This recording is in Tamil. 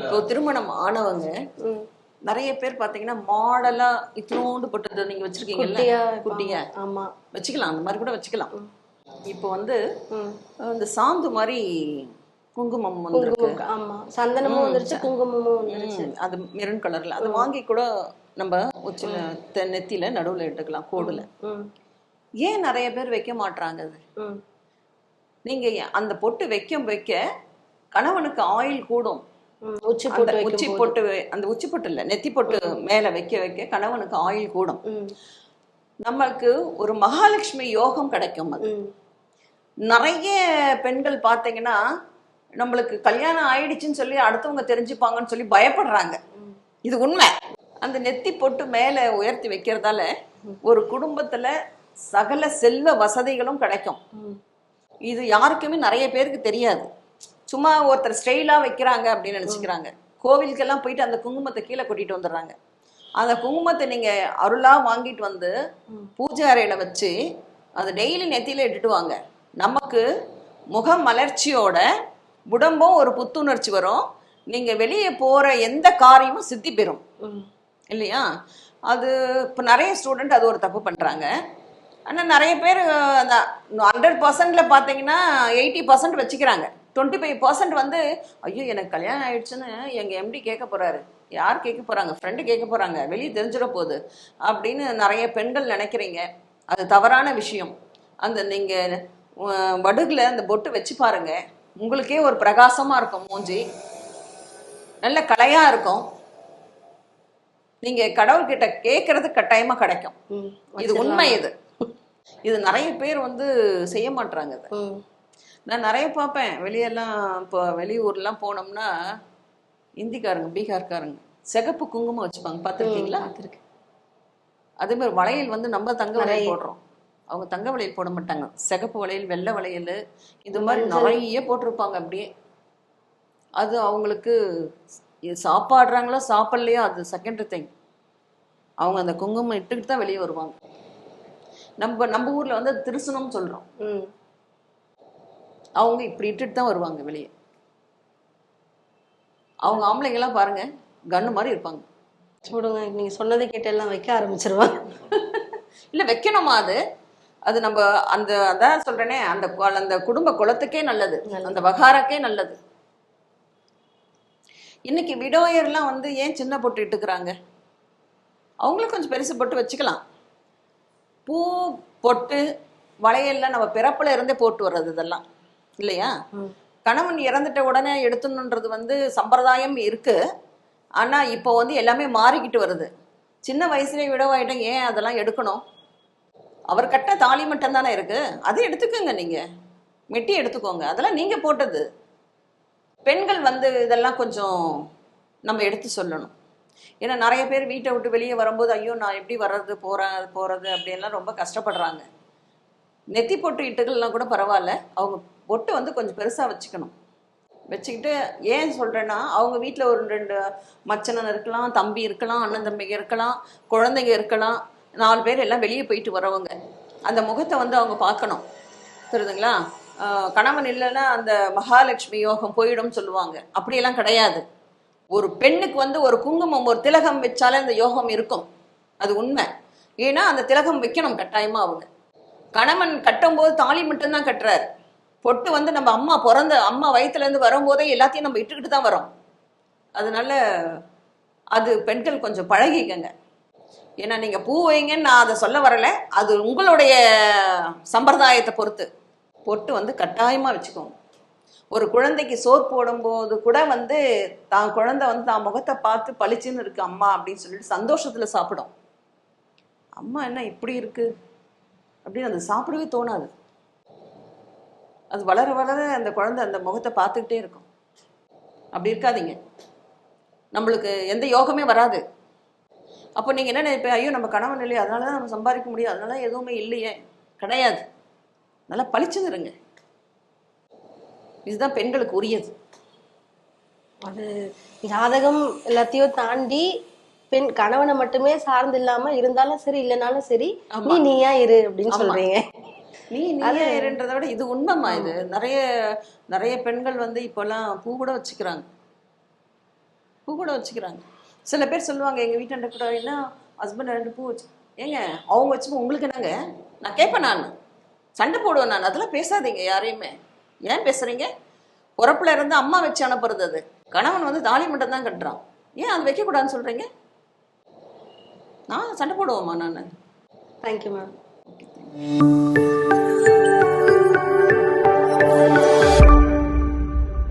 இப்போ திருமணம் ஆனவங்க. நிறைய பேர் பாத்தீங்கன்னா மாடலா இத்தினோண்டு போட்டது நீங்க வச்சிருக்கீங்கல்ல? குட்டியா ஆமா. வச்சுக்கலாம் அந்த மாதிரி கூட வச்சுக்கலாம். இப்போ வந்து. இந்த சாந்து மாதிரி குங்குமம் வந்திருக்கு. குங்குமம் ஆமா. சந்தனமும் வந்துருச்சு குங்குமமும் வந்துருச்சு. அது மெரூன் கலர்ல. அது வாங்கி கூட நம்ம உச்சில நெத்தியில நடுவுல எடுத்துக்கலாம் கோடுல. ஏன் நிறைய பேர் வைக்க மாட்றாங்க அது. நீங்க அந்த பொட்டு வைக்க வைக்க கணவனுக்கு ஆயில் கூடும். உச்சி போட்டு உச்சி பொட்டு அந்த உச்சி பொட்டு இல்ல நெத்தி பொட்டு மேல வைக்க வைக்க கணவனுக்கு ஆயில் கூடும். ம். நமக்கு ஒரு மகாலட்சுமி யோகம் கிடைக்கும் அது. நிறைய பெண்கள் பார்த்தீங்கன்னா நம்மளுக்கு கல்யாணம் ஆயிடுச்சுன்னு சொல்லி அடுத்தவங்க தெரிஞ்சுப்பாங்கன்னு சொல்லி பயப்படுறாங்க. இது உண்மை. அந்த நெத்தி பொட்டு மேலே உயர்த்தி வைக்கிறதால ஒரு குடும்பத்துல சகல செல்வ வசதிகளும் கிடைக்கும். இது யாருக்குமே நிறைய பேருக்கு தெரியாது. சும்மா ஒருத்தர் ஸ்டைலா வைக்கிறாங்க அப்படின்னு நினைச்சுக்கிறாங்க. கோவிலுக்கெல்லாம் போயிட்டு அந்த குங்குமத்தை கீழே கொட்டிட்டு வந்துடுறாங்க. அந்த குங்குமத்தை நீங்க அருளா வாங்கிட்டு வந்து பூஜை அறையில வச்சு அதை டெய்லி நெத்தியில இட்டுட்டு வாங்க. நமக்கு முக மலர்ச்சியோட உடம்பும் ஒரு புத்துணர்ச்சி வரும். நீங்க வெளியே போற எந்த காரியமும் சித்தி பெறும். இல்லையா? அது இப்போ நிறைய ஸ்டூடெண்ட் அது ஒரு தப்பு பண்ணுறாங்க ஆனால் நிறைய பேர் அந்த ஹண்ட்ரட் பர்சன்ட்ல பார்த்தீங்கன்னா எயிட்டி பர்சன்ட் வச்சுக்கிறாங்க. டுவெண்ட்டி ஃபைவ் பர்சன்ட் வந்து ஐயோ எனக்கு கல்யாணம் ஆயிடுச்சுன்னு எங்கள் எம்டி கேட்க போறாரு. யார் கேட்க போறாங்க? ஃப்ரெண்டு கேட்க போறாங்க. வெளியே தெரிஞ்சிட போகுது. அப்படின்னு நிறைய பெண்கள் நினைக்கிறீங்க. அது தவறான விஷயம். அந்த நீங்கள் வடுகுல அந்த பொட்டு வச்சு பாருங்க. உங்களுக்கே ஒரு பிரகாசமா இருக்கும் மூஞ்சி. நல்ல கலையா இருக்கும். நீங்க கடவுள்கிட்ட கேட்கறது கட்டாயமா கிடைக்கும். இது உண்மை இது. இது நிறைய பேர் வந்து செய்ய மாட்றாங்க இதை. ம். நான் நிறைய பார்ப்பேன். வெளியெல்லாம் இப்போ வெளியூர்லாம் போனோம்னா இந்திக்காரங்க பீகார்காரங்க சிகப்பு குங்குமம் வச்சுப்பாங்க. பார்த்துருக்கீங்களா? பார்த்திருக்கேன். அதே மாதிரி வளையல் வந்து நம்ம தங்க வளையல். போடுறோம். அவங்க தங்க வளையல் போட மாட்டாங்க. சிகப்பு வளையல் வெள்ளை வளையல் இது மாதிரி நிறைய போட்டிருப்பாங்க அப்படியே. அது அவங்களுக்கு சாப்பாடுறாங்களோ சாப்பிடலையோ அது செகண்டரி திங் அவங்க அந்த குங்குமம் இட்டுக்கிட்டு தான் வெளியே வருவாங்க. நம்ம நம்ம ஊர்ல வந்து அது திருசனம் சொல்றோம். ம். அவங்க இப்படி இட்டுட்டு தான் வருவாங்க வெளியே. அவங்க ஆம்பளைங்கெல்லாம் பாருங்க கண்ணு மாதிரி இருப்பாங்க. சுடுங்க நீங்க சொன்னதை கேட்டு எல்லாம் வைக்க ஆரம்பிச்சிருவாங்க. இல்ல வைக்கணுமா அது? அது நம்ம அந்த அதான் சொல்றேனே அந்த அந்த குடும்ப குலத்துக்கே நல்லது. அந்த வகாரக்கே நல்லது. இன்னைக்கு விடோயர்லாம் வந்து ஏன் சின்ன பொட்டு இட்டுக்கிறாங்க? அவங்களும் கொஞ்சம் பெருசு பொட்டு வச்சுக்கலாம். பூ பொட்டு வளையல்லாம் நம்ம பிறப்புல இருந்தே போட்டு வர்றது இதெல்லாம். இல்லையா. கணவன் இறந்துட்ட உடனே எடுத்துணுன்றது வந்து சம்பிரதாயம் இருக்கு. ஆனா இப்போ வந்து எல்லாமே மாறிக்கிட்டு வருது. சின்ன வயசுலயே விடவாயிட்டம் ஏன் அதெல்லாம் எடுக்கணும்? அவர் கட்ட தாலி மட்டும் தானே இருக்கு? அதை எடுத்துக்கோங்க நீங்க. மெட்டி எடுத்துக்கோங்க. அதெல்லாம் நீங்க போட்டது. பெண்கள் வந்து இதெல்லாம் கொஞ்சம் நம்ம எடுத்து சொல்லணும். ஏன்னா நிறைய பேர் வீட்டை விட்டு வெளியே வரும்போது ஐயோ நான் எப்படி வர்றது போறேன் போறது அப்படின்லாம் ரொம்ப கஷ்டப்படுறாங்க. நெத்தி பொட்டு இட்டுகள்லாம் கூட பரவாயில்ல. அவங்க பொட்டு வந்து கொஞ்சம் பெருசாக வச்சுக்கணும். வச்சுக்கிட்டு ஏன் சொல்கிறேன்னா அவங்க வீட்டில் ஒரு ரெண்டு மச்சனன் இருக்கலாம் தம்பி இருக்கலாம் அண்ணன் தம்பிங்க இருக்கலாம் குழந்தைங்க இருக்கலாம் நாலு பேர் எல்லாம் வெளியே போயிட்டு வரவங்க. அந்த முகத்தை வந்து அவங்க பார்க்கணும். தெரியுதுங்களா கணவன் இல்லைன்னா அந்த மகாலட்சுமி யோகம் போயிடும்னு சொல்லுவாங்க. அப்படியெல்லாம் கிடையாது. ஒரு பெண்ணுக்கு வந்து ஒரு குங்குமம் ஒரு திலகம் வச்சாலே அந்த யோகம் இருக்கும். அது உண்மை. ஏன்னா அந்த திலகம் வைக்கணும் கட்டாயமாக அவங்க. கணவன் கட்டும்போது தாலி மட்டும்தான் கட்டுறார். பொட்டு வந்து நம்ம அம்மா பிறந்த அம்மா வயிற்றுலேருந்து வரும்போதே எல்லாத்தையும் நம்ம இட்டுக்கிட்டு தான் வரோம். அதனால அது பெண்கள் கொஞ்சம் பழகிக்கங்க. ஏன்னா நீங்கள் பூ வைங்கன்னு நான் அதை சொல்ல வரலை. அது உங்களுடைய சம்பிரதாயத்தை பொறுத்து. பொட்டு வந்து கட்டாயமாக வச்சுக்கோங்க. ஒரு குழந்தைக்கு சோர் போடும்போது கூட வந்து தான் குழந்தை வந்து தான் முகத்தை பார்த்து பளிச்சுன்னு இருக்கு அம்மா அப்படின்னு சொல்லிட்டு சந்தோஷத்தில் சாப்பிடும். அம்மா என்ன இப்படி இருக்குது அப்படின்னு அது சாப்பிடவே தோணாது. அது வளர வளர அந்த குழந்தை அந்த முகத்தை பார்த்துக்கிட்டே இருக்கும். அப்படி இருக்காதீங்க. நம்மளுக்கு எந்த யோகமே வராது. அப்போ நீங்கள் என்ன நினைப்ப ஐயோ நம்ம கணவன் இல்லையே அதனால தான் நம்ம சம்பாதிக்க முடியும். அதனால எதுவுமே இல்லையே. கிடையாது. நல்லா பளிச்சுன்னு இருங்க. இதுதான் பெண்களுக்கு உரியது. அது ஜாதகம் எல்லாத்தையும் தாண்டி பெண் கணவனை மட்டுமே சார்ந்து இல்லாம இருந்தாலும் சரி இல்லைனாலும் சரி நீ நீயா இரு அப்படின்னு சொல்றீங்க. நீ நீயே இருன்றதை விட இது உண்மைமா இது. நிறைய நிறைய பெண்கள் வந்து இப்போல்லாம் பூ கூட வச்சுக்கிறாங்க. கூட வச்சுக்கிறாங்க. சில பேர் சொல்லுவாங்க எங்கள் வீட்டாண்ட கூட என்ன ஹஸ்பண்ட் ரெண்டு பூ வச்சு ஏங்க அவங்க வச்சுப்போ உங்களுக்கு என்னங்க? நான் கேட்பேன் நான். சண்டை போடுவேன் நான். அதெல்லாம் பேசாதீங்க யாரையுமே. ஏன் பேசுறீங்க? பிறப்புல இருந்து அம்மா வச்சு அனுப்புறது அது. கணவன் வந்து தாலி மட்டும் தான் கட்டுறான். ஏன் அது வைக்கக்கூடாதுன்னு சொல்றீங்க? நான் சண்டை போடுவோமா நான்? Thank you ma'am